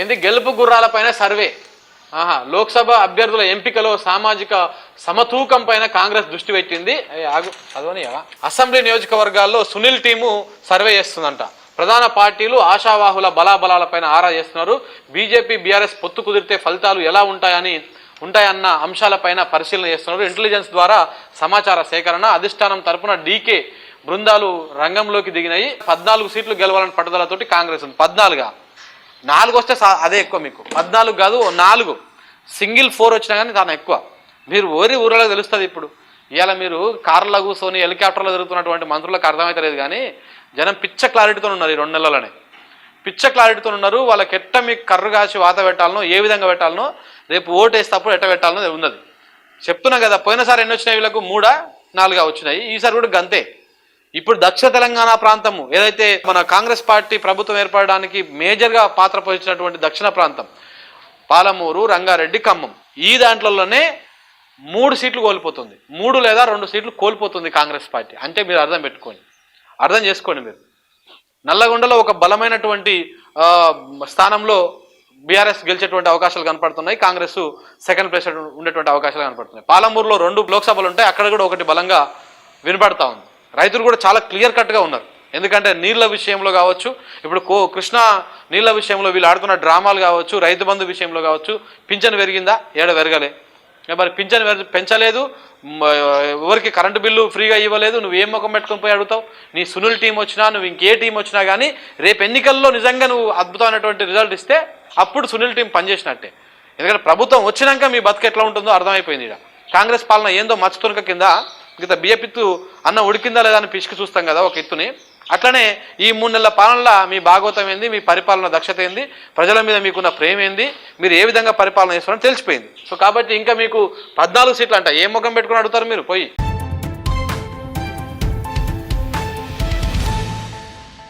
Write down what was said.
ఏంది? గెలుపు గుర్రాలపైన సర్వే. ఆహా లోక్సభ అభ్యర్థుల ఎంపికలో సామాజిక సమతూకం పైన కాంగ్రెస్ దృష్టి పెట్టింది. ఆగు చదవనియా అసెంబ్లీ నియోజకవర్గాల్లో సునీల్ టీము సర్వే చేస్తుందంట. ప్రధాన పార్టీలు ఆశావాహుల బలాబలాలపైన ఆరా చేస్తున్నారు. బీజేపీ బీఆర్ఎస్ పొత్తు కుదిరితే ఫలితాలు ఎలా ఉంటాయని ఉంటాయన్న అంశాలపైన పరిశీలన చేస్తున్నారు. ఇంటెలిజెన్స్ ద్వారా సమాచార సేకరణ అధిష్టానం తరపున డీకే బృందాలు రంగంలోకి దిగినాయి. పద్నాలుగు సీట్లు గెలవాలని పట్టుదలతోటి కాంగ్రెస్ ఉంది. పద్నాలుగా. నాలుగు వస్తే సా- అదే ఎక్కువ మీకు. పద్నాలుగు కాదు ఓ నాలుగు. సింగిల్ ఫోర్ వచ్చినా కానీ దాని ఎక్కువ. మీరు ఓరి ఊరలో తెలుస్తుంది ఇప్పుడు. ఇవాళ మీరు కార్లో కూర్చొని హెలికాప్టర్లో తిరుగుతున్నటువంటి మంత్రులకు అర్థమవుతలేదు కానీ జనం పిచ్చ క్లారిటీతో ఉన్నారు ఈ రెండు నెలలనే. పిచ్చ క్లారిటీతో ఉన్నారు వాళ్ళకి ఎట్ట మీకు కర్రు కాసి వాత పెట్టాలనో ఏ విధంగా పెట్టాలనో రేపు ఓటు వేసేటప్పుడు ఎట్ట పెట్టాలనో ఉన్నది. చెప్తున్నా కదా పోయినసారి ఎన్ని వచ్చినాయి వీళ్ళకు? మూడా? నాలుగా వచ్చినాయి. ఈసారి కూడా గంతే. ఇప్పుడు దక్షిణ తెలంగాణ ప్రాంతము ఏదైతే మన కాంగ్రెస్ పార్టీ ప్రభుత్వం ఏర్పడడానికి మేజర్గా పాత్ర పోషించినటువంటి దక్షిణ ప్రాంతం పాలమూరు రంగారెడ్డి ఖమ్మం. ఈ దాంట్లోనే మూడు సీట్లు కోల్పోతుంది. మూడు లేదా రెండు సీట్లు కోల్పోతుంది కాంగ్రెస్ పార్టీ. అంటే మీరు అర్థం పెట్టుకోండి. అర్థం చేసుకోండి మీరు. నల్లగొండలో ఒక బలమైనటువంటి స్థానంలో బీఆర్ఎస్ గెలిచేటువంటి అవకాశాలు కనపడుతున్నాయి. కాంగ్రెస్ సెకండ్ ప్లేస్ ఉండేటువంటి అవకాశాలు కనపడుతున్నాయి. పాలమూరులో రెండు లోక్సభలు ఉంటాయి. అక్కడ కూడా ఒకటి బలంగా వినపడతా ఉంది. రైతులు కూడా చాలా క్లియర్ కట్గా ఉన్నారు. ఎందుకంటే నీళ్ళ విషయంలో కావచ్చు ఇప్పుడు కో కృష్ణా నీళ్ళ విషయంలో వీళ్ళు ఆడుతున్న డ్రామాలు కావచ్చు రైతు బంధు విషయంలో కావచ్చు పింఛను పెరిగిందా? ఏడ పెరగలే. మరి పింఛను పెంచలేదు ఎవరికి కరెంటు బిల్లు ఫ్రీగా ఇవ్వలేదు నువ్వు ఏం ముఖం పెట్టుకొని పోయి అడుగుతావు? నీ సునీల్ టీం వచ్చినా నువ్వు ఇంకే టీం వచ్చినా కానీ రేపు ఎన్నికల్లో నిజంగా నువ్వు అద్భుతమైనటువంటి రిజల్ట్ ఇస్తే అప్పుడు సునీల్ టీం పనిచేసినట్టే. ఎందుకంటే ప్రభుత్వం వచ్చినాక మీ బతుకు ఎట్లా ఉంటుందో అర్థమైపోయింది ఇక్కడ కాంగ్రెస్ పాలన ఏందో మచ్చుతునక కింద మిగతా బియ్యపిత్తు అన్న ఉడికిందా లేదా అని పిసికి చూస్తాం కదా ఒక ఎత్తుని అట్లనే ఈ మూడు నెలల పాలనలో మీ భాగవతం ఏంది మీ పరిపాలన దక్షత ఏంది ప్రజల మీద మీకున్న ప్రేమ ఏంది మీరు ఏ విధంగా పరిపాలన చేస్తున్నారో తెలిసిపోయింది. సో కాబట్టి ఇంకా మీకు పద్నాలుగు సీట్లు అంట ఏ ముఖం పెట్టుకుని అడుగుతారు మీరు? పోయి.